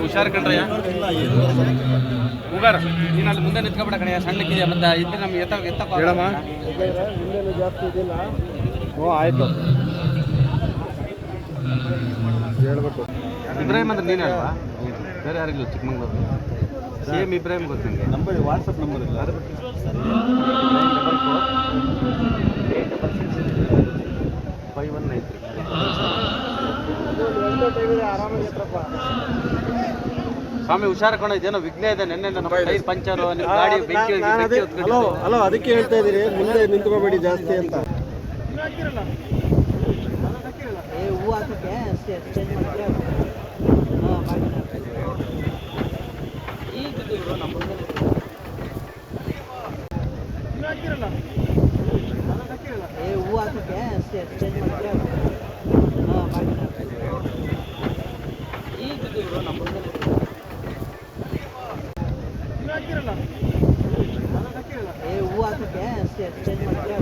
ಹುಷಾರ್ ಕಣ್ರಯ್ಯ ಉಗಾರ ನೀನು ಅಲ್ಲಿ ಮುಂದೆ ನಿಂತ್ಕೊಬೇಡ ಕಣಯ್ಯ. ಸಣ್ಣಕ್ಕಿದೆಯಾ ಮತ್ತೆ ಇದ್ರೆ ನಮ್ಗೆ ಎತ್ತ ಎತ್ತ ಹೇಳಮ್ಮ. ಜಾಸ್ತಿ ಇದಿಲ್ಲ ಓ ಆಯಿತು. ಹೇಳ್ಬೇಕು. ಇಬ್ರಾಹಿಂ ಅಂದ್ರೆ ನೀನೇ ಅಲ್ವಾ? ಬೇರೆ ಯಾರಿಗಿಲ್ಲ ಚಿಕ್ಕಮಂಗ್ಳೂರು ಸೇಮ್ ಇಬ್ರಾಹಿಂ ಗೊತ್ತು ನಿಮಗೆ ನಂಬರ್ ವಾಟ್ಸಪ್ ನಂಬರ್ ಇಲ್ಲ ಅದು ಫೈವ್ ಒನ್ ನೈನ್ ತ್ರೀ. ಸ್ವಾಮಿ ಹುಷಾರ್ ಕಣ ಇದೇನೋ ವಿಘ್ನ ಇದೆ ನಿನ್ನೆ ಟೈರ್ ಪಂಚರು ನಿಮ್ಮ ಗಾಡಿ ಬೆಂಕಿ ಹಲೋ ಹಲೋ ಅದಕ್ಕೆ ಹೇಳ್ತಾ ಇದ್ದೀರಿ ಮುಂದೆ ನಿಂತ್ಕೋಬೇಡಿ ಜಾಸ್ತಿ ಅಂತ. ಏ ಹೂ ಹಾಕಕ್ಕೆ ಅಷ್ಟೇ ಚೇಂಜ್ ಮಾಡ್ತೀರಾ ಹಾಂ ಮಾಡಿ ಈಗ ಇವ್ರು ನಮ್ಮ ಮುಂದೆ ಏ ಹೂ ಹಾಕಕ್ಕೆ ಅಷ್ಟೇ ಚೇಂಜ್ ಮಾಡಿದ್ರೆ ಹಾಂ ಮಾಡಿ ಈಗ ಇವ್ರು ನಮ್ಮ ಮುಂದೆ ಏ ಹೂ ಹಾಕಕ್ಕೆ ಅಷ್ಟೇ ಚೇಂಜ್ ಮಾಡಿದ್ರೆ